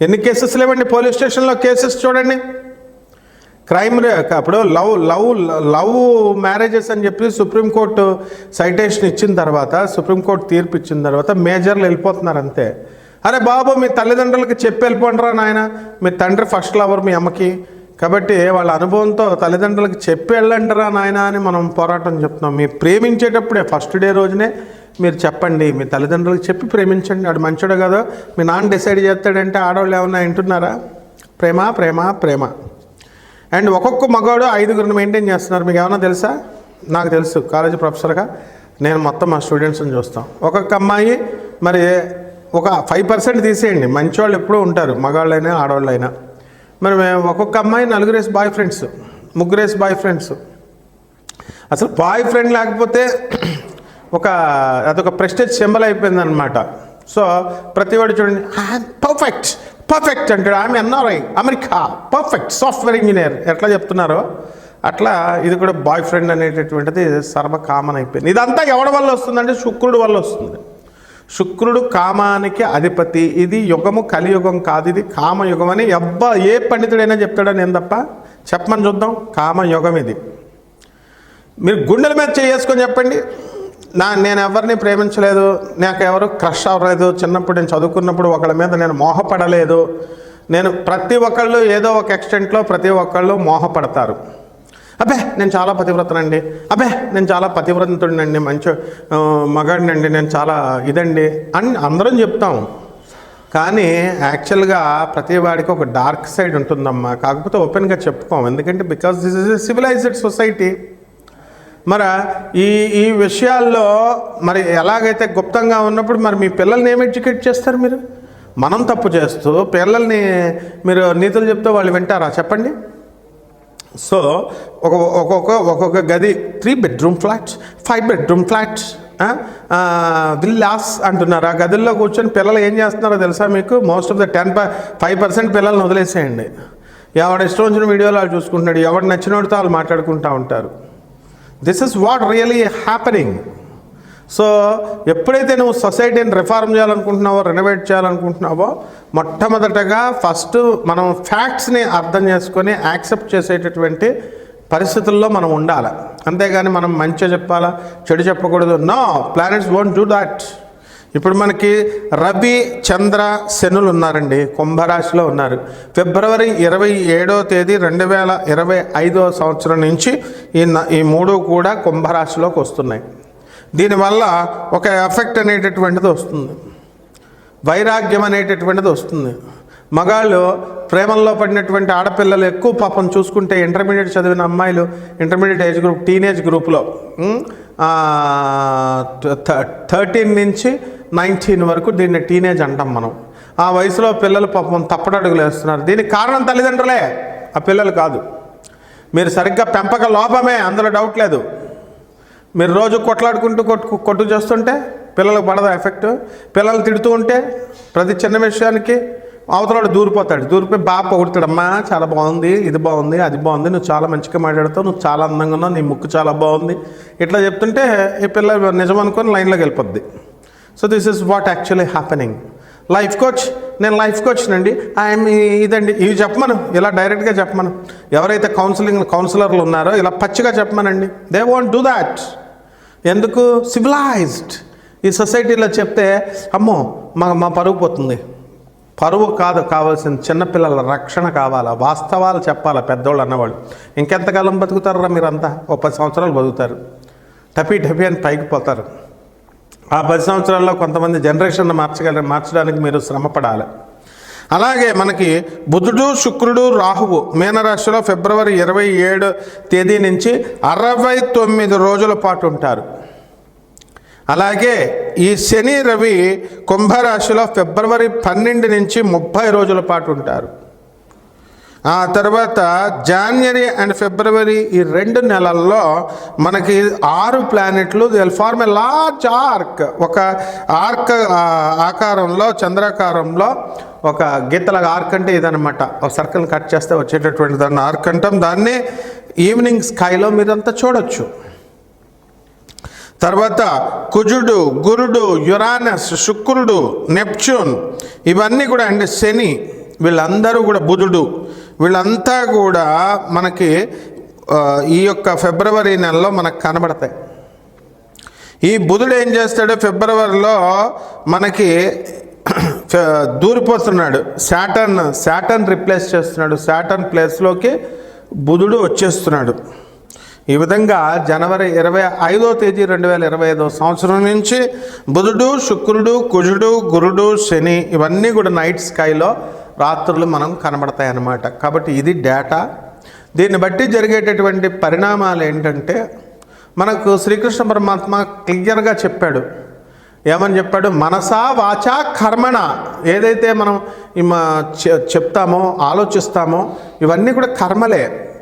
ఎన్ని కేసెస్ లేవండి పోలీస్ స్టేషన్లో? కేసెస్ చూడండి. క్రైమ్ రే- అప్పుడు లవ్ లవ్ లవ్ మ్యారేజెస్ అని చెప్పి సుప్రీంకోర్టు సైటేషన్ ఇచ్చిన తర్వాత సుప్రీంకోర్టు తీర్పు ఇచ్చిన తర్వాత మేజర్లు వెళ్ళిపోతున్నారు అంతే. అరే బాబు మీ తల్లిదండ్రులకి చెప్పి వెళ్ళిపోండిరా నాయన. మీ తండ్రి ఫస్ట్ లవర్ మీ అమ్మకి. కాబట్టి వాళ్ళ అనుభవంతో తల్లిదండ్రులకు చెప్పి వెళ్ళండిరా నాయన అని మనం పోరాటం చెప్తున్నాం. మీ ప్రేమించేటప్పుడే ఫస్ట్ డే రోజునే మీరు చెప్పండి మీ తల్లిదండ్రులకు చెప్పి ప్రేమించండి. వాడు మంచోడు కదా. మీ నాన్న డిసైడ్ చేస్తాడంటే ఆడవాళ్ళు ఏమన్నా వింటున్నారా? ప్రేమ ప్రేమ ప్రేమ. అండ్ ఒక్కొక్క మగవాడు ఐదుగురిని మెయింటైన్ చేస్తున్నారు. మీకు ఏమన్నా తెలుసా? నాకు తెలుసు. కాలేజీ ప్రొఫెసర్గా నేను మొత్తం మా స్టూడెంట్స్ని చూస్తాం. ఒక్కొక్క అమ్మాయి మరి ఒక ఫైవ్ పర్సెంట్ తీసేయండి. మంచివాళ్ళు ఎప్పుడూ ఉంటారు. మగవాళ్ళైనా ఆడవాళ్ళైనా. మరి మేము ఒక్కొక్క అమ్మాయి నలుగురేసి బాయ్ ఫ్రెండ్స్ ముగ్గురేసి బాయ్ ఫ్రెండ్స్ అసలు బాయ్ ఫ్రెండ్ లేకపోతే ఒక అదొక ప్రెస్టేజ్ సింబల్ అయిపోయింది అనమాట సో ప్రతివాడు చూడండి పర్ఫెక్ట్ పర్ఫెక్ట్ అంటాడు. ఆమె NRI America perfect software engineer ఎట్లా చెప్తున్నారో అట్లా ఇది కూడా బాయ్ ఫ్రెండ్ అనేటటువంటిది సర్వ కామన్ అయిపోయింది. ఇదంతా ఎవడి వల్ల వస్తుందంటే శుక్రుడు వల్ల వస్తుంది. శుక్రుడు కామానికి అధిపతి. ఇది యుగము కలియుగం కాదు. ఇది కామయుగం అని ఎవ్వ ఏ పండితుడైనా చెప్తాడని ఏం తప్ప? చెప్పమని చూద్దాం. కామయుగం ఇది. మీరు గుండెల మీద చేసుకొని చెప్పండి. నా నేను ఎవరిని ప్రేమించలేదు నాకు ఎవరు క్రష్ అవ్వలేదు. చిన్నప్పుడు నేను చదువుకున్నప్పుడు ఒకళ్ళ మీద నేను మోహపడలేదు. నేను ప్రతి ఒక్కళ్ళు ఏదో ఒక ఎక్స్టెంట్లో ప్రతి ఒక్కళ్ళు మోహపడతారు. అబ్బే నేను చాలా పతివ్రతనండి. అబ్బే నేను చాలా పతివ్రతుడినండి మంచి మగాడినండి నేను చాలా ఇదండి. అని అందరం చెప్తాం. కానీ యాక్చువల్గా ప్రతి వాడికి ఒక డార్క్ సైడ్ ఉంటుందమ్మా. కాకపోతే ఓపెన్గా చెప్పుకోం. ఎందుకంటే because this is a civilized society మరి ఈ ఈ విషయాల్లో మరి ఎలాగైతే గుప్తంగా ఉన్నప్పుడు మరి మీ పిల్లల్ని ఏం ఎడ్యుకేట్ చేస్తారు మీరు? మనం తప్పు చేస్తూ పిల్లల్ని మీరు నీతులు చెప్తే వాళ్ళు వింటారా? చెప్పండి. సో ఒక ఒక్కొక్క ఒక్కొక్క గది three bedroom flats five bedroom flats villas అంటున్నారు. ఆ గదుల్లో కూర్చొని పిల్లలు ఏం చేస్తున్నారో తెలుసా మీకు? Most of the ten five percent పిల్లల్ని వదిలేసేయండి. ఎవడ ఇష్టం వచ్చిన వీడియోలు వాళ్ళు చూసుకుంటున్నాడు ఎవడు నచ్చినోడితో వాళ్ళు మాట్లాడుకుంటూ ఉంటారు. This is what really happening so ఎప్పుడైతే నువ్వు సొసైటీని రిఫార్మ్ చేయాలనుకుంటున్నావో రెనోవేట్ చేయాలనుకుంటున్నావో మొట్టమొదటగా ఫస్ట్ మనం ఫ్యాక్ట్స్ని అర్థం చేసుకొని యాక్సెప్ట్ చేసేటటువంటి పరిస్థితుల్లో మనం ఉండాలి. అంతేగాని మనం మంచిగా చెప్పాలా చెడు చెప్పకూడదు? No planets won't do that ఇప్పుడు మనకి రవి చంద్ర శనులు ఉన్నారండి. కుంభరాశిలో ఉన్నారు. ఫిబ్రవరి ఇరవై ఏడో తేదీ రెండు వేల ఇరవై ఐదో సంవత్సరం నుంచి ఈ ఈ మూడు కూడా కుంభరాశిలోకి వస్తున్నాయి. దీనివల్ల ఒక ఎఫెక్ట్ అనేటటువంటిది వస్తుంది. వైరాగ్యం అనేటటువంటిది వస్తుంది. మగాళ్ళు ప్రేమల్లో పడినటువంటి ఆడపిల్లలు ఎక్కువ పాపం చూసుకుంటే ఇంటర్మీడియట్ చదివిన అమ్మాయిలు ఇంటర్మీడియట్ ఏజ్ గ్రూప్ టీనేజ్ గ్రూప్లో థర్టీన్ నుంచి నైన్టీన్ వరకు దీన్ని టీనేజ్ అంటాం మనం. ఆ వయసులో పిల్లలు పాపం తప్పటడుగులు వేస్తున్నారు. దీనికి కారణం తల్లిదండ్రులే. ఆ పిల్లలు కాదు. మీరు సరిగ్గా పెంపక లోపమే అందులో డౌట్ లేదు. మీరు రోజు కొట్లాడుకుంటూ కొట్టు కొట్టు చేస్తుంటే పిల్లలకు పడదా ఎఫెక్ట్? పిల్లలు తిడుతూ ఉంటే ప్రతి చిన్న విషయానికి అవతలాడు దూరిపోతాడు. దూరిపోయి బాగా పొగుడుతాడమ్మా చాలా బాగుంది ఇది బాగుంది అది బాగుంది నువ్వు చాలా మంచిగా మాట్లాడుతావు నువ్వు చాలా అందంగా ఉన్నావు నీ ముక్కు చాలా బాగుంది. ఇట్లా చెప్తుంటే ఈ పిల్ల నిజం అనుకొని లైన్లోకి వెళ్ళిపోద్ది. So this is what actually happening life coach నేను లైఫ్ కోచ్నండి ఐఎమ్ ఇదండి. ఇవి చెప్పమను. ఇలా డైరెక్ట్గా చెప్పమను. ఎవరైతే కౌన్సిలింగ్ కౌన్సిలర్లు ఉన్నారో ఇలా పచ్చిగా చెప్పమనండి. దే వాంట్ డూ దాట్ ఎందుకు? సివిలైజ్డ్ ఈ సొసైటీలో చెప్తే అమ్మో మా మా పరుగు పోతుంది. పరువు కాదు కావాల్సిన చిన్నపిల్లల రక్షణ కావాలా? వాస్తవాలు చెప్పాలా పెద్దోళ్ళు అన్నవాళ్ళు? ఇంకెంతకాలం బతుకుతారా మీరంతా? ఓ పది సంవత్సరాలు బతుకుతారు. టపీ టపీ అని పైకి పోతారు. ఆ పది సంవత్సరాల్లో కొంతమంది జనరేషన్ మార్చగల మార్చడానికి మీరు శ్రమపడాలి. అలాగే మనకి బుధుడు శుక్రుడు రాహువు మీనరాశిలో ఫిబ్రవరి ఇరవై ఏడు తేదీ నుంచి అరవై తొమ్మిది రోజుల పాటు ఉంటారు. అలాగే ఈ శని రవి కుంభరాశిలో ఫిబ్రవరి పన్నెండు నుంచి ముప్పై రోజుల పాటు ఉంటారు. ఆ తర్వాత జాన్వరి అండ్ ఫిబ్రవరి ఈ రెండు నెలల్లో మనకి ఆరు ప్లానెట్లు they'll form a large arc ఒక ఆర్క్ ఆకారంలో చంద్రాకారంలో ఒక గీతల ఆర్క్ అంటే ఇదనమాట ఒక సర్కిల్ కట్ చేస్తే వచ్చేటటువంటి దాన్ని ఆర్క్ అంటాం. దాన్ని ఈవినింగ్ స్కైలో మీరంతా చూడొచ్చు. తర్వాత కుజుడు గురుడు యురానస్ శుక్రుడు నెప్చ్యూన్ ఇవన్నీ కూడా అంటే శని వీళ్ళందరూ కూడా బుధుడు. వీళ్ళంతా కూడా మనకి ఈ యొక్క ఫిబ్రవరి నెలలో మనకు కనబడతాయి. ఈ బుధుడు ఏం చేస్తాడు? ఫిబ్రవరిలో మనకి దూరిపోతున్నాడు. శాటర్న్ శాటర్న్ రిప్లేస్ చేస్తున్నాడు. శాటర్న్ ప్లేస్లోకి బుధుడు వచ్చేస్తున్నాడు. ఈ విధంగా జనవరి ఇరవై ఐదో తేదీ రెండు వేల ఇరవై ఐదో సంవత్సరం నుంచి బుధుడు శుక్రుడు కుజుడు గురుడు శని ఇవన్నీ కూడా నైట్ స్కైలో రాత్రులు మనం కనబడతాయి అన్నమాట కాబట్టి ఇది డేటా దీన్ని బట్టి జరిగేటటువంటి పరిణామాలు ఏంటంటే మనకు శ్రీకృష్ణ పరమాత్మ క్లియర్గా చెప్పాడు. ఏమని చెప్పాడు? మనసా వాచా కర్మణ. ఏదైతే మనం మా చెప్తామో ఆలోచిస్తామో ఇవన్నీ కూడా కర్మలే.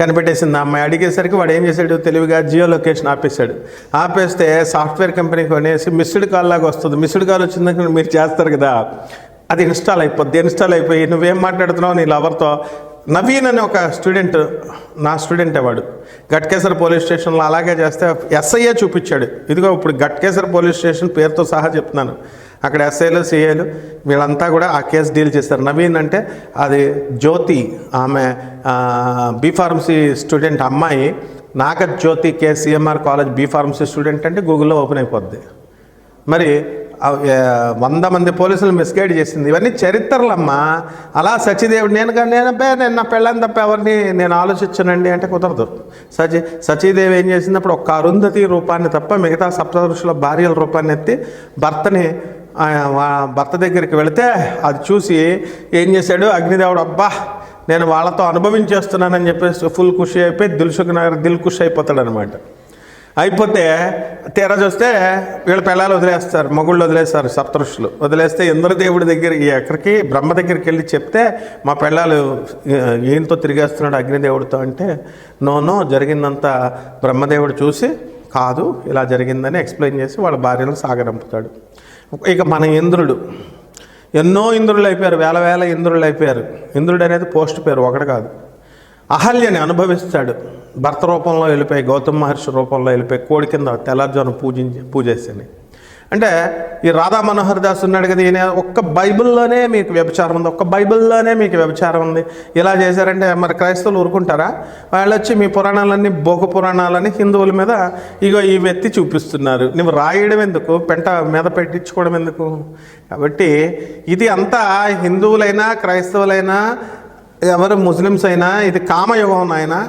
కనిపెట్టేసింది. అమ్మాయి అడిగేసరికి వాడు ఏం చేశాడు? తెలివిగా జియో లొకేషన్ ఆపేశాడు. ఆపేస్తే సాఫ్ట్వేర్ కంపెనీ కొనేసి మిస్డ్ కాల్ లాగా వస్తుంది. మిస్డ్ కాల్ వచ్చిందని మీరు చేస్తారు కదా. అది ఇన్స్టాల్ అయిపోద్ది. ఇన్స్టాల్ అయిపోయి నువ్వేం మాట్లాడుతున్నావు నీ లవర్తో? నవీన్ అనే ఒక స్టూడెంట్ నా స్టూడెంట్ వాడు. గట్కేసర్ పోలీస్ స్టేషన్లో అలాగే చేస్తే ఎస్ఐఏ చూపించాడు. ఇదిగో ఇప్పుడు గట్కేసర్ పోలీస్ స్టేషన్ పేరుతో సహా చెప్తున్నాను. అక్కడ ఎస్ఐలు సిఐలు వీళ్ళంతా కూడా ఆ కేసు డీల్ చేస్తారు నవీన్ అంటే అది జ్యోతి ఆమె బీ ఫార్మసీ స్టూడెంట్ అమ్మాయి Naga Jyothi KCMR college B pharmacy student అంటే గూగుల్లో ఓపెన్ అయిపోద్ది. మరి వంద మంది పోలీసులు మిస్గైడ్ చేసింది. ఇవన్నీ చరిత్రలమ్మా. అలా సచిదేవుడు నేను నేను నేను నా పెళ్ళని తప్ప ఎవరిని నేను ఆలోచించనండి అంటే కుదరదు. సచి సచీదేవి ఏం చేసింది? అప్పుడు ఒక్క అరుంధతి రూపాన్ని తప్ప మిగతా సప్తదృషుల భార్యల రూపాన్ని ఎత్తి భర్తని భర్త దగ్గరికి వెళితే అది చూసి ఏం చేశాడు? అగ్నిదేవుడు అబ్బా నేను వాళ్ళతో అనుభవించేస్తున్నానని చెప్పేసి ఫుల్ ఖుషి అయిపోయి దిల్సుఖ్ నగర్ దిల్ ఖుషి అయిపోతాడు అనమాట అయిపోతే తీరా చూస్తే వీళ్ళ పిల్లలు వదిలేస్తారు మగుళ్ళు వదిలేస్తారు సప్తృషులు వదిలేస్తే ఇంద్రదేవుడి దగ్గరికి ఎక్కడికి బ్రహ్మ దగ్గరికి వెళ్ళి చెప్తే మా పిల్లలు ఈయనతో తిరిగేస్తున్నాడు అగ్నిదేవుడితో? అంటే నోనో జరిగిందంతా బ్రహ్మదేవుడు చూసి కాదు ఇలా జరిగిందని ఎక్స్ప్లెయిన్ చేసి వాళ్ళ భార్యను సాగరంపుతాడు. ఇక మన ఇంద్రుడు. ఎన్నో ఇంద్రులు అయిపోయారు వేల వేల ఇంద్రులు అయిపోయారు. ఇంద్రుడు అనేది పోస్ట్ పేరు ఒకటి కాదు. అహల్యని అనుభవిస్తాడు. భర్త రూపంలో వెళ్ళిపోయి గౌతమ మహర్షి రూపంలో వెళ్ళిపోయి కోడి కింద తెల్లారుజాను పూజించి పూజేసాను అంటే ఈ రాధా మనోహర్ దాస్ ఉన్నాడు కదా ఈయన ఒక్క బైబిల్లోనే మీకు వ్యభిచారం ఉంది ఒక్క బైబిల్లోనే మీకు వ్యభిచారం ఉంది. ఇలా చేశారంటే మరి క్రైస్తవులు ఊరుకుంటారా? వాళ్ళు వచ్చి మీ పురాణాలన్నీ భోగ పురాణాలని హిందువుల మీద ఇగో ఈ వ్యక్తి చూపిస్తున్నారు. నువ్వు రాయడం ఎందుకు? పెంట మీద పెట్టించుకోవడం ఎందుకు? కాబట్టి ఇది అంతా హిందువులైనా క్రైస్తవులైనా ఎవరు ముస్లిమ్స్ అయినా ఇది కామయుగం అయినా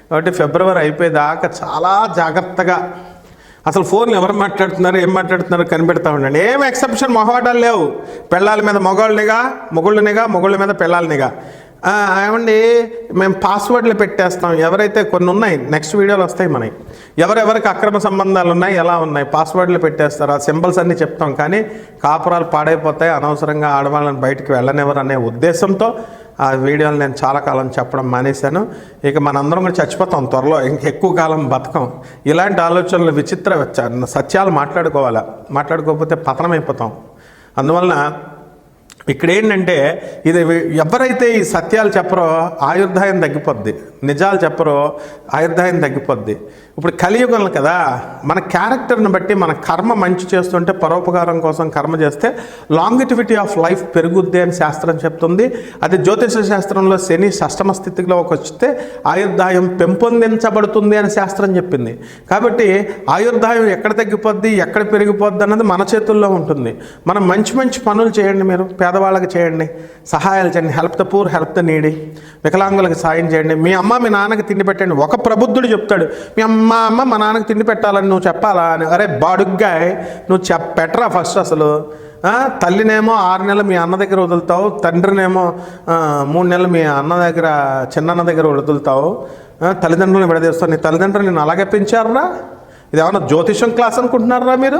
కాబట్టి ఫిబ్రవరి అయిపోయేదాకా చాలా జాగ్రత్తగా. అసలు ఫోన్లు ఎవరు మాట్లాడుతున్నారు ఏం మాట్లాడుతున్నారు కనిపెడతా ఉండండి. ఏం ఎక్సెప్షన్ మొహవాటాలు లేవు. పెళ్ళాల మీద మొగాళ్ళనిగా మొగుళ్ళనిగా మొగుళ్ళ మీద పెళ్ళాలనిగా. ఆ, ఏమండి మేము పాస్వర్డ్లు పెట్టేస్తాం. ఎవరైతే కొన్ని ఉన్నాయి నెక్స్ట్ వీడియోలు వస్తాయి మనకి ఎవరెవరికి అక్రమ సంబంధాలు ఉన్నాయి ఎలా ఉన్నాయి పాస్వర్డ్లు పెట్టేస్తారు ఆ సింబల్స్ అన్నీ చెప్తాం. కానీ కాపురాలు పాడైపోతాయి అనవసరంగా ఆడవాళ్ళని బయటికి వెళ్ళనివ్వరు అనే ఉద్దేశంతో ఆ వీడియోలు నేను చాలా కాలం చెప్పడం మానేశాను. ఇక మనందరం కూడా చచ్చిపోతాం త్వరలో. ఇంక ఎక్కువ కాలం బతకం. ఇలాంటి ఆలోచనలు విచిత్ర సత్యాలు మాట్లాడుకోవాలా? మాట్లాడుకోకపోతే పతనం అయిపోతాం అందువలన ఇక్కడ ఏంటంటే ఇది ఎవరైతే ఈ సత్యాలు చెప్పరో ఆయుర్దాయం తగ్గిపోద్ది. నిజాలు చెప్పరో ఆయుర్దాయం తగ్గిపోద్ది. ఇప్పుడు కలియుగం కదా మన క్యారెక్టర్ని బట్టి మన కర్మ మంచి చేస్తుంటే పరోపకారం కోసం కర్మ చేస్తే లాంగిటివిటీ ఆఫ్ లైఫ్ పెరుగుద్ది అని శాస్త్రం చెప్తుంది. అది జ్యోతిష శాస్త్రంలో శని షష్టమ స్థితిలోకి వస్తే ఆయుర్దాయం పెంపొందించబడుతుంది అని శాస్త్రం చెప్పింది. కాబట్టి ఆయుర్దాయం ఎక్కడ తగ్గిపోద్ది ఎక్కడ పెరిగిపోద్ది అన్నది మన చేతుల్లో ఉంటుంది. మనం మంచి మంచి పనులు చేయండి మీరు పేద పేదవాళ్ళకి చేయండి. సహాయాలు చేయండి. Help the poor help the needy వికలాంగులకు సాయం చేయండి. మీ అమ్మ మీ నాన్నకి తిండి పెట్టండి. ఒక ప్రబుద్ధుడు చెప్తాడు మీ అమ్మ అమ్మ మా నాన్నకి తిండి పెట్టాలని నువ్వు చెప్పాలా? అని. అరే బాడుగ్గా నువ్వు చెప్ పెట్టరా ఫస్ట్ అసలు? తల్లినేమో ఆరు నెలలు మీ అన్న దగ్గర వదులుతావు తండ్రినేమో మూడు నెలలు మీ అన్న దగ్గర చిన్నన్న దగ్గర వదులుతావు. తల్లిదండ్రులను విడదీస్తావు. నీ తల్లిదండ్రులు నేను అలాగే పెంచారా ఇది ఏమన్నా జ్యోతిషం క్లాస్ అనుకుంటున్నారా మీరు?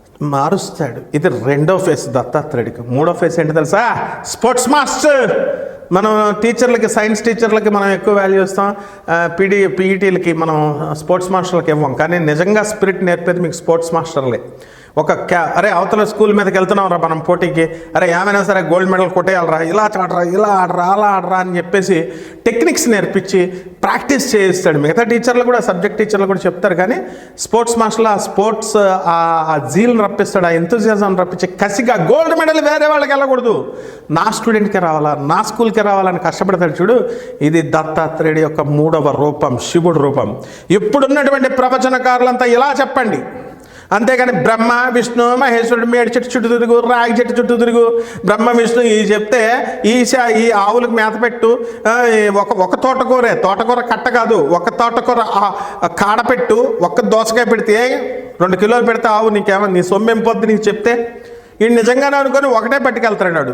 మారుస్తాడు. ఇది రెండో ఫేస్ దత్తాత్రేయుడికి. మూడో ఫేస్ ఏంటి తెలుసా? Sports master. మనం టీచర్లకి సైన్స్ టీచర్లకి మనం ఎక్కువ వాల్యూ ఇస్తాం. పీడీ పీఈటీలకి మనం స్పోర్ట్స్ మాస్టర్లకి ఇవ్వం. కానీ నిజంగా స్పిరిట్ నేర్పేది మీకు స్పోర్ట్స్ మాస్టర్లే. ఒక క్యా అరే అవతల స్కూల్ మీదకి వెళ్తున్నాం రా మనం పోటీకి. అరే ఏమైనా సరే గోల్డ్ మెడల్ కొట్టేయాలరా. ఇలా చాడరా ఇలా ఆడరా అలా ఆడరా అని చెప్పేసి టెక్నిక్స్ నేర్పించి ప్రాక్టీస్ చేయిస్తాడు. మిగతా టీచర్లు కూడా సబ్జెక్ట్ టీచర్లు కూడా చెప్తారు. కానీ స్పోర్ట్స్ మాస్టర్లు ఆ స్పోర్ట్స్ ఆ జీల్ని రప్పిస్తాడు ఆ ఎంతజియాజం రప్పించి కసిగా గోల్డ్ మెడల్ వేరే వాళ్ళకి వెళ్ళకూడదు. నా స్టూడెంట్కి రావాలా నా స్కూల్కి రావాలని కష్టపడతాడు చూడు. ఇది దత్తాత్రేయుడి యొక్క మూడవ రూపం శివుడు రూపం. ఇప్పుడున్నటువంటి ప్రవచనకారులంతా ఇలా చెప్పండి. అంతేగాని బ్రహ్మ విష్ణు మహేశ్వరుడు మేడి చెట్టు చుట్టూ తిరుగు రాగి చెట్టు చుట్టూ తిరుగు. బ్రహ్మ విష్ణు ఇవి చెప్తే ఈ ఈ ఆవులకు మేత పెట్టు. ఒక ఒక తోటకూరే తోటకూర కట్ట కాదు ఒక తోటకూర కాడ పెట్టు ఒక్క దోసకాయ పెడితే రెండు కిలోలు పెడితే ఆవు నీకేమో నీ సొమ్మెం పొద్దు నీకు చెప్తే? ఈ నిజంగానే అనుకొని ఒకటే పట్టుకెళ్తాడు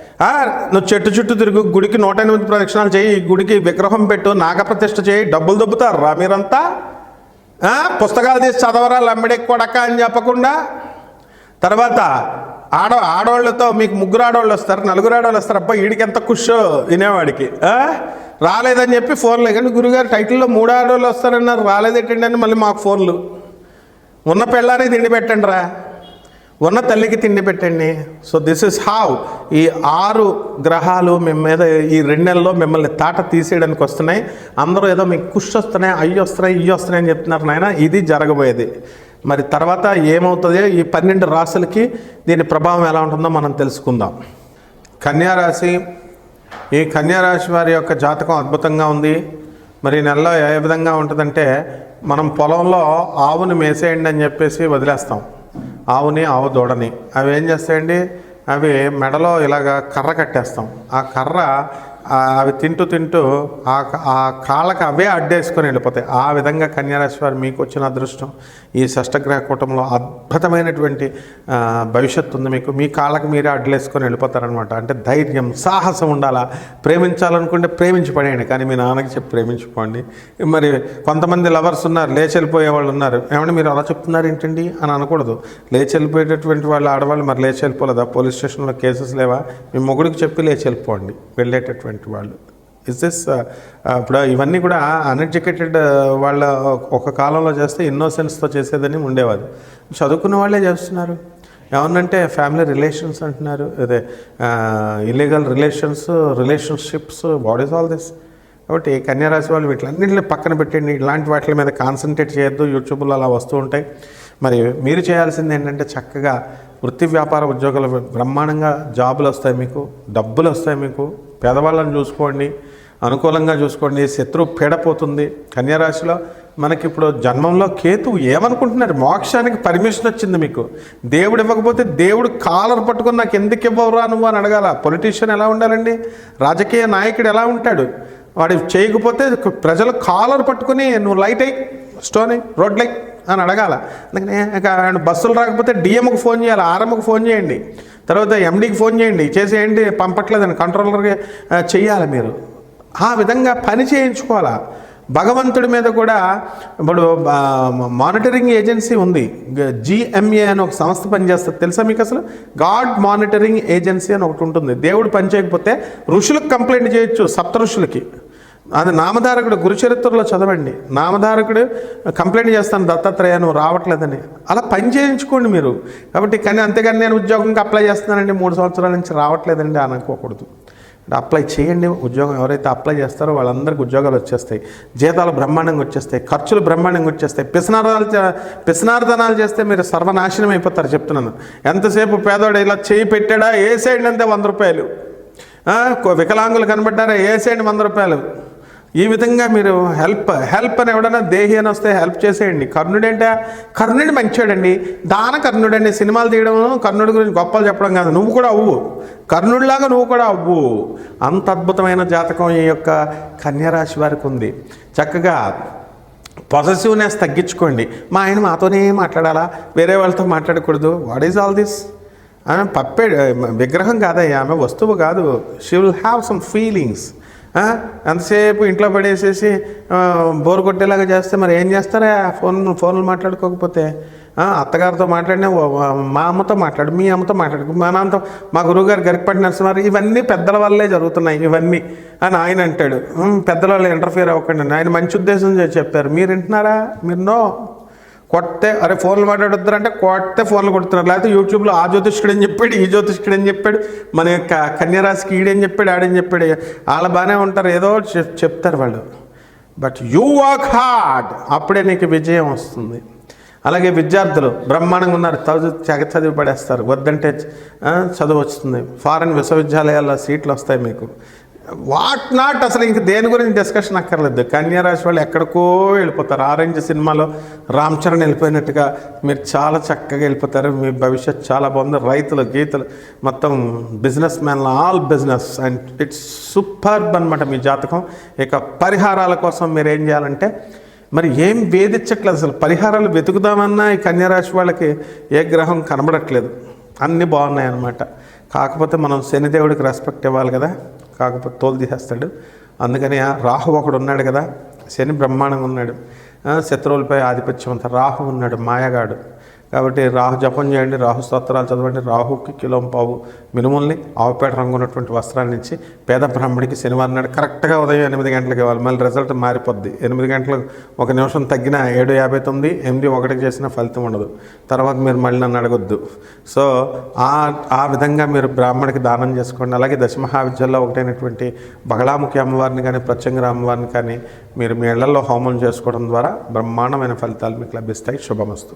నువ్వు చెట్టు చుట్టూ తిరుగు గుడికి నూట ఎనిమిది ప్రదక్షిణాలు చేయి గుడికి విగ్రహం పెట్టు నాగప్రతిష్ఠ చేయి డబ్బులు దొబ్బుతారు రా మీరంతా పుస్తకాలు తీసి చదవరా లమ్మిడెక్ కొడక అని చెప్పకుండా. తర్వాత ఆడ ఆడవాళ్ళతో మీకు ముగ్గురు ఆడవాళ్ళు వస్తారు నలుగురు ఆడవాళ్ళు వస్తారు అబ్బా వీడికి ఎంత కుషో వినేవాడికి. రాలేదని చెప్పి ఫోన్లు కానీ గురుగారు టైటిల్లో మూడు ఆడవాళ్ళు వస్తారన్నారు రాలేదేటండి అని మళ్ళీ మాకు ఫోన్లు. ఉన్న పెళ్ళానికి తిండి పెట్టండి రా ఉన్న తల్లికి తిండి పెట్టండి. సో దిస్ ఇస్ హౌ ఈ ఆరు గ్రహాలు మేము మీద ఈ రెండు నెలల్లో మిమ్మల్ని తాట తీసేయడానికి వస్తున్నాయి. అందరూ ఏదో మీకు కుష్ వస్తున్నాయి అయ్యి వస్తున్నాయి ఇవి వస్తున్నాయి అని చెప్తున్నారు నాయన. ఇది జరగబోయేది. మరి తర్వాత ఏమవుతుందో ఈ పన్నెండు రాసులకి దీని ప్రభావం ఎలా ఉంటుందో మనం తెలుసుకుందాం. కన్యారాశి ఈ కన్యారాశి వారి యొక్క జాతకం అద్భుతంగా ఉంది. మరి నెలలో ఏ విధంగా ఉంటుందంటే మనం పొలంలో ఆవును మేసేయండి అని చెప్పేసి వదిలేస్తాం. ఆవుని ఆవు దూడని. అవి ఏం చేస్తాయండి? అవి మెడలో ఇలాగ కర్ర కట్టేస్తాం. ఆ కర్ర అవి తింటూ తింటూ ఆ ఆ కాళ్ళకి అవే అడ్డేసుకొని వెళ్ళిపోతాయి. ఆ విధంగా కన్యారాశి వారు మీకు వచ్చిన అదృష్టం. ఈ షష్టగ్రహ కూటంలో అద్భుతమైనటువంటి భవిష్యత్తు ఉంది మీకు. మీ కాళ్ళకి మీరే అడ్డలేసుకొని వెళ్ళిపోతారనమాట అంటే ధైర్యం సాహసం ఉండాలా? ప్రేమించాలనుకుంటే ప్రేమించి పడేయండి. కానీ మీ నాన్నకి చెప్పి ప్రేమించుకోండి. మరి కొంతమంది లవర్స్ ఉన్నారు లేచి వెళ్ళిపోయే వాళ్ళు ఉన్నారు. ఏమంటే మీరు అలా చెప్తున్నారు ఏంటండి అని అనకూడదు. లేచి వెళ్ళిపోయేటటువంటి వాళ్ళు ఆడవాళ్ళు మరి లేచి వెళ్ళిపోలేదా? పోలీస్ స్టేషన్లో కేసెస్ లేవా? మీ మొగుడికి చెప్పి లేచి వెళ్ళిపోండి. వెళ్ళేటటువంటి వాళ్ళు. ఇస్ దిస్ uh, uh, ఇప్పుడు ఇవన్నీ కూడా అన్ఎడ్యుకేటెడ్ uh, వాళ్ళ ఒక కాలంలో చేస్తే ఇన్నోసెన్స్తో చేసేదని ఉండేవారు చదువుకున్న వాళ్ళే చేస్తున్నారు. ఏమన్నంటే ఫ్యామిలీ రిలేషన్స్ అంటున్నారు. అదే illegal relations relationships what is all this కాబట్టి కన్యారాశి వాళ్ళు వీటిలన్నింటిని పక్కన పెట్టండి. ఇలాంటి వాటి మీద కాన్సన్ట్రేట్ చేయొద్దు. యూట్యూబ్లో అలా వస్తూ ఉంటాయి. మరి మీరు చేయాల్సింది ఏంటంటే చక్కగా వృత్తి వ్యాపార ఉద్యోగాలు బ్రహ్మాండంగా జాబులు వస్తాయి మీకు డబ్బులు వస్తాయి మీకు పేదవాళ్ళని చూసుకోండి అనుకూలంగా చూసుకోండి శత్రువు పీడపోతుంది. కన్యారాశిలో మనకి ఇప్పుడు జన్మంలో కేతు ఏమనుకుంటున్నారు? మోక్షానికి పర్మిషన్ వచ్చింది మీకు. దేవుడు ఇవ్వకపోతే దేవుడు కాలర్ పట్టుకుని నాకు ఎందుకు ఇవ్వవురా నువ్వు అని అడగాల. పొలిటీషియన్ ఎలా ఉండాలండి? రాజకీయ నాయకుడు ఎలా ఉంటాడు? వాడు చేయకపోతే ప్రజలు కాలర్ పట్టుకొని నువ్వు లైట్ అయ్యి స్టోన్ అయ్యి రోడ్ లైట్ అని అడగాల. అందుకనే ఆయన బస్సులు రాకపోతే డిఎంకి ఫోన్ చేయాలి ఆర్ఎంకి ఫోన్ చేయండి. తర్వాత ఎండీకి ఫోన్ చేయండి చేసి ఏంటి పంపట్లేదని కంట్రోలర్కి చెయ్యాలి మీరు. ఆ విధంగా పని చేయించుకోవాలా. భగవంతుడి మీద కూడా ఇప్పుడు మానిటరింగ్ ఏజెన్సీ ఉంది. జిఎంఏ అని ఒక సంస్థ పనిచేస్తుంది. తెలుసా మీకు అసలు? గాడ్ మానిటరింగ్ ఏజెన్సీ అని ఒకటి ఉంటుంది. దేవుడు పని చేయకపోతే ఋషులకు కంప్లైంట్ చేయొచ్చు సప్త ఋషులకి అది నామధారకుడు గురుచరిత్రలో చదవండి. నామధారకుడు కంప్లైంట్ చేస్తాను దత్తాత్రేయ నువ్వు రావట్లేదని. అలా పని చేయించుకోండి మీరు. కాబట్టి కానీ అంతేగాని నేను ఉద్యోగంకి అప్లై చేస్తున్నానండి మూడు సంవత్సరాల నుంచి రావట్లేదండి అనుకోకూడదు. అప్లై చేయండి ఉద్యోగం ఎవరైతే అప్లై చేస్తారో వాళ్ళందరికీ ఉద్యోగాలు వచ్చేస్తాయి జీతాలు బ్రహ్మాండంగా వచ్చేస్తాయి ఖర్చులు బ్రహ్మాండంగా వచ్చేస్తాయి పిసనార్థాలు చే- పిసనార్థనాలు చేస్తే మీరు సర్వనాశనం అయిపోతారు చెప్తున్నాను. ఎంతసేపు పేదోడు ఇలా చేయి పెట్టాడా వేసేయండి అంతే వంద రూపాయలు? వికలాంగులు కనబడ్డారా ఏ సైడ్ వంద రూపాయలు? ఈ విధంగా మీరు హెల్ప్ హెల్ప్ అని ఎవడన్నా దేహి అని వస్తే హెల్ప్ చేసేయండి. కర్ణుడు అంటే కర్ణుడు మంచోడండి. దాన కర్ణుడండి. సినిమాలు తీయడం కర్ణుడి గురించి గొప్పలు చెప్పడం కాదు. నువ్వు కూడా అవ్వు. కర్ణుడిలాగా నువ్వు కూడా అవ్వు. అంత అద్భుతమైన జాతకం ఈ యొక్క కన్యరాశి వారికి ఉంది. చక్కగా పొసెసివ్నెస్ తగ్గించుకోండి. మా ఆయన మాతోనే మాట్లాడాలా? వేరే వాళ్ళతో మాట్లాడకూడదు. వాట్ ఈజ్ ఆల్ దిస్ ఆమె పప్పే విగ్రహం కాదయ్యా. ఆమె వస్తువు కాదు. She will have some feelings ఎంతసేపు ఇంట్లో పడేసేసి బోర్ కొట్టేలాగా చేస్తే మరి ఏం చేస్తారా? ఫోన్ ఫోన్లు మాట్లాడుకోకపోతే. అత్తగారితో మాట్లాడినా మా అమ్మతో మాట్లాడు మీ అమ్మతో మాట్లాడు మా నాన్నతో మా గురువుగారు గరికపట్టి నరసింహారు ఇవన్నీ పెద్దల వల్లే జరుగుతున్నాయి ఇవన్నీ అని ఆయన అంటాడు. పెద్దల వల్ల ఇంటర్ఫియర్ అవ్వకండి. ఆయన మంచి ఉద్దేశం చెప్పారు. మీరు వింటున్నారా? మీరు నో? కొట్టే అరే ఫోన్లు మాట్లాడొద్దురంటే కొట్టే ఫోన్లు కొడుతున్నారు. లేకపోతే యూట్యూబ్లో ఆ జ్యోతిష్కుడు అని చెప్పాడు ఈ జ్యోతిష్కుడు అని చెప్పాడు మన యొక్క కన్యరాశికి ఈడని చెప్పాడు ఆడని చెప్పాడు వాళ్ళు బాగానే ఉంటారు ఏదో చెప్- చెప్తారు వాళ్ళు. But you work hard. అప్పుడే నీకు విజయం వస్తుంది. అలాగే విద్యార్థులు బ్రహ్మాండంగా ఉన్నారు. చదువు చగ చదివి పడేస్తారు. వద్దంటే చదువు వస్తుంది. ఫారెన్ విశ్వవిద్యాలయాల్లో సీట్లు వస్తాయి మీకు. వాట్ నాట్ అసలు ఇంక దేని గురించి డిస్కషన్ అక్కర్లేదు. కన్యారాశి వాళ్ళు ఎక్కడికో వెళ్ళిపోతారు. ఆరెంజ్ సినిమాలో రామ్ చరణ్ వెళ్ళిపోయినట్టుగా మీరు చాలా చక్కగా వెళ్ళిపోతారు. మీ భవిష్యత్ చాలా బాగుంది. రైతులు గీతలు మొత్తం business man all business and it's superb అనమాట మీ జాతకం. ఇక పరిహారాల కోసం మీరు ఏం చేయాలంటే మరి ఏం వేధించట్లేదు అసలు. పరిహారాలు వెతుకుదామన్నా ఈ కన్యారాశి వాళ్ళకి ఏ గ్రహం కనబడట్లేదు. అన్నీ బాగున్నాయి అన్నమాట కాకపోతే మనం శనిదేవుడికి రెస్పెక్ట్ ఇవ్వాలి కదా. కాకపోతే తోలు తీసేస్తాడు అందుకని రాహు ఒకడు ఉన్నాడు కదా శని బ్రహ్మాండంగా ఉన్నాడు. శత్రువులపై ఆధిపత్యం అంత రాహు ఉన్నాడు మాయగాడు. కాబట్టి రాహు జపం చేయండి రాహు స్తోత్రాలు చదవండి. రాహుకి కిలోం పావు మినుముల్ని ఆవుపేట రంగు ఉన్నటువంటి వస్త్రాన్ని ఇచ్చి పేద బ్రాహ్మడికి శనివారం నాడు కరెక్ట్గా ఉదయం ఎనిమిది గంటలకు ఇవ్వాలి. మళ్ళీ రిజల్ట్ మారిపోద్ది. ఎనిమిది గంటలకు ఒక నిమిషం తగ్గిన ఏడు యాభై తొమ్మిది ఎనిమిది ఒకటికి చేసిన ఫలితం ఉండదు. తర్వాత మీరు మళ్ళీ నన్ను అడగొద్దు. సో ఆ ఆ విధంగా మీరు బ్రాహ్మడికి దానం చేసుకోండి. అలాగే దశమహావిద్యల్లో ఒకటైనటువంటి బగళాముఖి అమ్మవారిని కానీ ప్రత్యంగర అమ్మవారిని కానీ మీరు మీ ఇళ్ళలో హోమం చేసుకోవడం ద్వారా బ్రహ్మాండమైన ఫలితాలు మీకు లభిస్తాయి. శుభమస్తు.